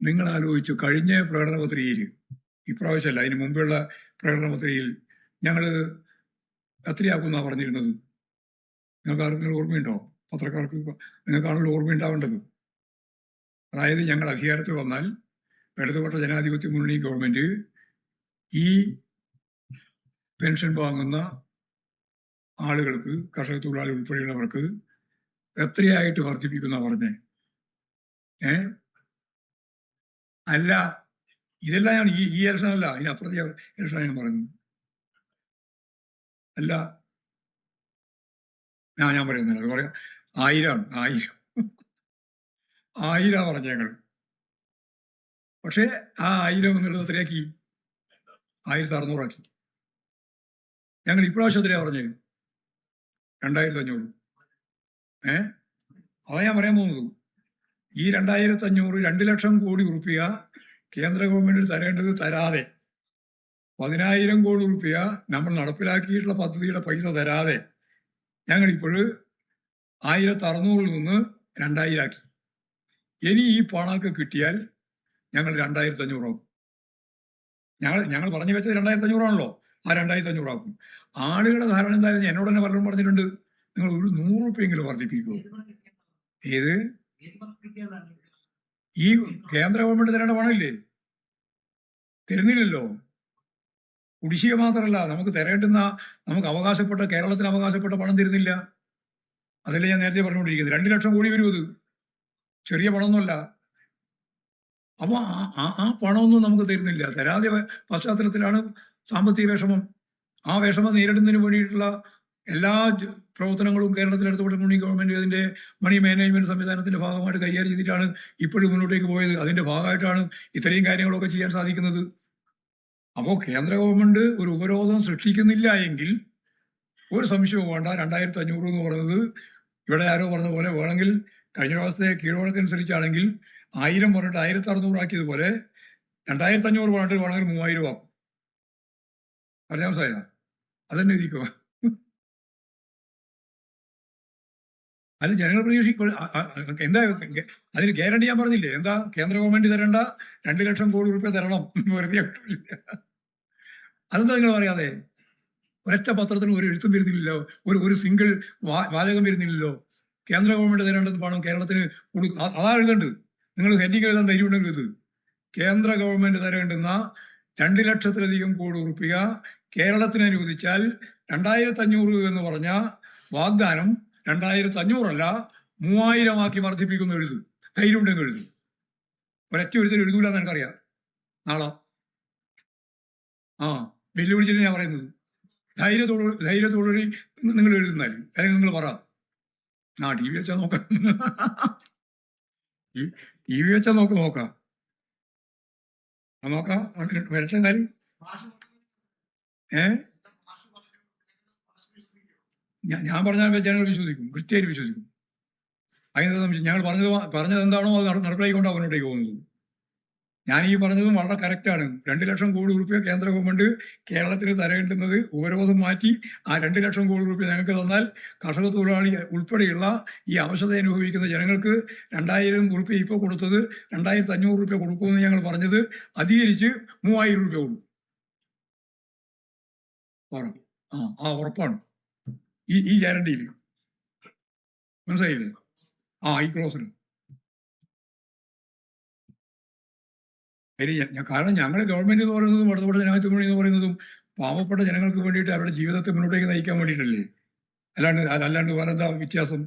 നിങ്ങൾ ആലോചിച്ചു കഴിഞ്ഞ പ്രകടന പത്രികയിൽ ഇപ്രാവശ്യമല്ല അതിന് മുമ്പുള്ള പ്രകടന പത്രികയിൽ ഞങ്ങൾ എത്രയാക്കുമെന്നാണ് പറഞ്ഞിരുന്നത്. നിങ്ങൾക്ക് ആർക്കെങ്കിലും ഓർമ്മയുണ്ടോ? പത്രക്കാർക്ക് നിങ്ങൾക്കാണല്ലോ ഓർമ്മയുണ്ടാവേണ്ടത്. അതായത് ഞങ്ങൾ അധികാരത്തിൽ വന്നാൽ ഇടതുപക്ഷ ജനാധിപത്യ മുന്നണി ഗവൺമെന്റ് ഈ പെൻഷൻ വാങ്ങുന്ന ആളുകൾക്ക് കർഷക തൊഴിലാളി ഉൾപ്പെടെയുള്ളവർക്ക് എത്രയായിട്ട് വർദ്ധിപ്പിക്കുന്ന പറഞ്ഞേ? ഏ? അല്ല ഇതെല്ലാം ഞാൻ ഈ ഈ ഇലക്ഷൻ അല്ല ഇതിനപ്പുറത്തെ ഇലക്ഷൻ ഞാൻ പറയുന്നു. അല്ല ഞാൻ ഞാൻ പറയുന്നില്ല അത് പറയാം. ആയിരമാണ് ആയിരം. ആയിരം പറഞ്ഞ ഞങ്ങൾ പക്ഷേ ആ ആയിരം എന്നുള്ളത് എത്രയാക്കി? ആയിരത്തി അറുന്നൂറാക്കി ഞങ്ങൾ ഇപ്രാവശ്യം എത്രയാ പറഞ്ഞത് രണ്ടായിരത്തി അഞ്ഞൂറ് ഏ? അതാ ഞാൻ പറയാൻ പോകുന്നത്. ഈ രണ്ടായിരത്തി അഞ്ഞൂറ് രണ്ട് ലക്ഷം കോടി ഉറുപ്പിക കേന്ദ്ര ഗവൺമെന്റ് തരേണ്ടത് തരാതെ പതിനായിരം കോടി ഉറുപ്പിക നമ്മൾ നടപ്പിലാക്കിയിട്ടുള്ള പദ്ധതിയുടെ പൈസ തരാതെ ഞങ്ങൾ ഇപ്പോഴ് ആയിരത്തി അറുന്നൂറിൽ നിന്ന് രണ്ടായിരം ആക്കി. ഇനി ഈ പണമൊക്കെ കിട്ടിയാൽ ഞങ്ങൾ രണ്ടായിരത്തി അഞ്ഞൂറാക്കും ഞങ്ങൾ ഞങ്ങൾ പറഞ്ഞു വെച്ചത് രണ്ടായിരത്തി അഞ്ഞൂറാണല്ലോ ആ രണ്ടായിരത്തി അഞ്ഞൂറാക്കും ആളുകളുടെ ധാരണ എന്തായാലും എന്നോട് തന്നെ പലരും പറഞ്ഞിട്ടുണ്ട്. നിങ്ങൾ ഒരു നൂറ് റുപ്യെങ്കിലും വർദ്ധിപ്പിക്കുമോ ഏത്? ഈ കേന്ദ്ര ഗവൺമെന്റ് തരേണ്ട പണമില്ലേ തരുന്നില്ലല്ലോ. കുടിശ്ശിക മാത്രമല്ല നമുക്ക് തരേണ്ടുന്ന നമുക്ക് അവകാശപ്പെട്ട കേരളത്തിന് അവകാശപ്പെട്ട പണം തരുന്നില്ല. അതല്ലേ ഞാൻ നേരത്തെ പറഞ്ഞുകൊണ്ടിരിക്കുന്നത്. രണ്ട് ലക്ഷം കോടി വരും അത്. ചെറിയ പണമൊന്നുമല്ല. അപ്പൊ ആ- ആ- പണമൊന്നും നമുക്ക് തരുന്നില്ല. തരാതെ പശ്ചാത്തലത്തിലാണ് സാമ്പത്തിക വിഷമം. ആ വിഷമം നേരിടുന്നതിന് വേണ്ടിയിട്ടുള്ള എല്ലാ പ്രവർത്തനങ്ങളും കേരളത്തിൽ അടുത്തുള്ള മുന്നണി ഗവൺമെന്റ് അതിന്റെ മണി മാനേജ്മെന്റ് സംവിധാനത്തിന്റെ ഭാഗമായിട്ട് കൈകാര്യം ചെയ്തിട്ടാണ് ഇപ്പോഴും മുന്നോട്ടേക്ക് പോയത്. അതിന്റെ ഭാഗമായിട്ടാണ് ഇത്രയും കാര്യങ്ങളൊക്കെ ചെയ്യാൻ സാധിക്കുന്നത്. അപ്പോൾ കേന്ദ്ര ഗവൺമെന്റ് ഒരു ഉപരോധം സൃഷ്ടിക്കുന്നില്ല എങ്കിൽ ഒരു സംശയവും വേണ്ട. രണ്ടായിരത്തി അഞ്ഞൂറ് എന്ന് പറയുന്നത് ഇവിടെ ആരോ പറഞ്ഞ പോലെ വേണമെങ്കിൽ കഴിഞ്ഞ പ്രാവശ്യത്തെ കീഴ്വഴക്കനുസരിച്ചാണെങ്കിൽ ആയിരം പറഞ്ഞിട്ട് ആയിരത്തി അറുന്നൂറ് ആക്കിയതുപോലെ രണ്ടായിരത്തി അഞ്ഞൂറ് പറഞ്ഞിട്ട് വേണമെങ്കിൽ മൂവായിരം ആക്കും. അറിയാൻ സാധ്യത അതന്നെ ഇരിക്കുക അത് ജനങ്ങൾ പ്രതീക്ഷിക്കും. എന്താ അതിന് ഗ്യാരണ്ടി ഞാൻ പറഞ്ഞില്ലേ? എന്താ? കേന്ദ്ര ഗവൺമെന്റ് തരേണ്ട രണ്ട് ലക്ഷം കോടി റുപ്യ തരണം. വെറുതെ അതെന്താ നിങ്ങൾ പറയാതെ? ഒരൊറ്റ പത്രത്തിന് ഒരു എഴുത്തും വരുന്നില്ലല്ലോ. ഒരു ഒരു സിംഗിൾ വാചകം വരുന്നില്ലല്ലോ. കേന്ദ്ര ഗവൺമെന്റ് തരേണ്ടത് പണം കേരളത്തിന് അതാ എഴുതണ്ട്. നിങ്ങൾ ഹെഡിങ് എഴുതാൻ ധൈര്യമുണ്ടെങ്കിൽ ഇത് കേന്ദ്ര ഗവൺമെന്റ് തരേണ്ടുന്ന രണ്ട് ലക്ഷത്തിലധികം കോടി റുപ്യ കേരളത്തിന് അനുവദിച്ചാൽ രണ്ടായിരത്തി അഞ്ഞൂറ് എന്ന് പറഞ്ഞ വാഗ്ദാനം രണ്ടായിരത്തി അഞ്ഞൂറല്ല മൂവായിരമാക്കി വർദ്ധിപ്പിക്കുന്ന എഴുത് ധൈര്യമുണ്ടെങ്കിൽ എഴുത് ഒരൊറ്റ എഴുത്തിൽ എഴുതൂല എന്ന് എനിക്കറിയാം. നാളെ. ആ വെല്ലുവിളിച്ചിട്ട് ഞാൻ പറയുന്നത്. ധൈര്യത്തോടു ധൈര്യത്തോടുകൂടി നിങ്ങൾ എഴുതുന്നാൽ അല്ലെങ്കിൽ നിങ്ങൾ പറ. ആ ടി വി വെച്ചാൽ നോക്കാം. ടി വി വെച്ചാൽ നോക്ക് നോക്കാം. നോക്കാം. വരട്ടെ കാര്യം. ഏ? ഞാൻ പറഞ്ഞാൽ ജനങ്ങൾ വിശ്വസിക്കും. കൃത്യമായിട്ട് വിശ്വസിക്കും. അതിന് സംശയം ഞങ്ങൾ പറഞ്ഞത് പറഞ്ഞത് എന്താണോ അത് നട- നടപ്പിലാക്കിക്കൊണ്ടാണ് മുന്നോട്ടേക്ക് പോകുന്നത്. ഞാൻ ഈ പറഞ്ഞതും വളരെ കറക്റ്റാണ് രണ്ട് ലക്ഷം കോടി റുപ്യ കേന്ദ്ര ഗവൺമെന്റ് കേരളത്തിന് തരേണ്ടുന്നത് ഉപരോധം മാറ്റി ആ രണ്ട് ലക്ഷം കോടി റുപ്യ ഞങ്ങൾക്ക് തന്നാൽ കർഷക തൊഴിലാളി ഉൾപ്പെടെയുള്ള ഈ അവശത അനുഭവിക്കുന്ന ജനങ്ങൾക്ക് രണ്ടായിരം റുപ്യ ഇപ്പോൾ കൊടുത്തത് രണ്ടായിരത്തി അഞ്ഞൂറ് റുപ്യ കൊടുക്കുമെന്ന് ഞങ്ങൾ പറഞ്ഞത് അധികരിച്ച് മൂവായിരം റുപ്യ കൊടുക്കും. ആ ഉറപ്പാണ്. ഈ ഈ ഗ്യാരണ്ടിയിൽ മനസ്സിലായില്ലേ? ആ ഈ ക്ലോസിന് അതിന് കാരണം ഞങ്ങൾ ഗവൺമെന്റ് എന്ന് പറയുന്നതും ഇടതുപക്ഷ ജനാധിപത്യ എന്ന് പറയുന്നതും പാവപ്പെട്ട ജനങ്ങൾക്ക് വേണ്ടിയിട്ട് അവരുടെ ജീവിതത്തെ മുന്നോട്ടേക്ക് നയിക്കാൻ വേണ്ടിയിട്ടല്ലേ? അല്ലാണ്ട് അല്ലാണ്ട് വേറെന്താ വ്യത്യാസം?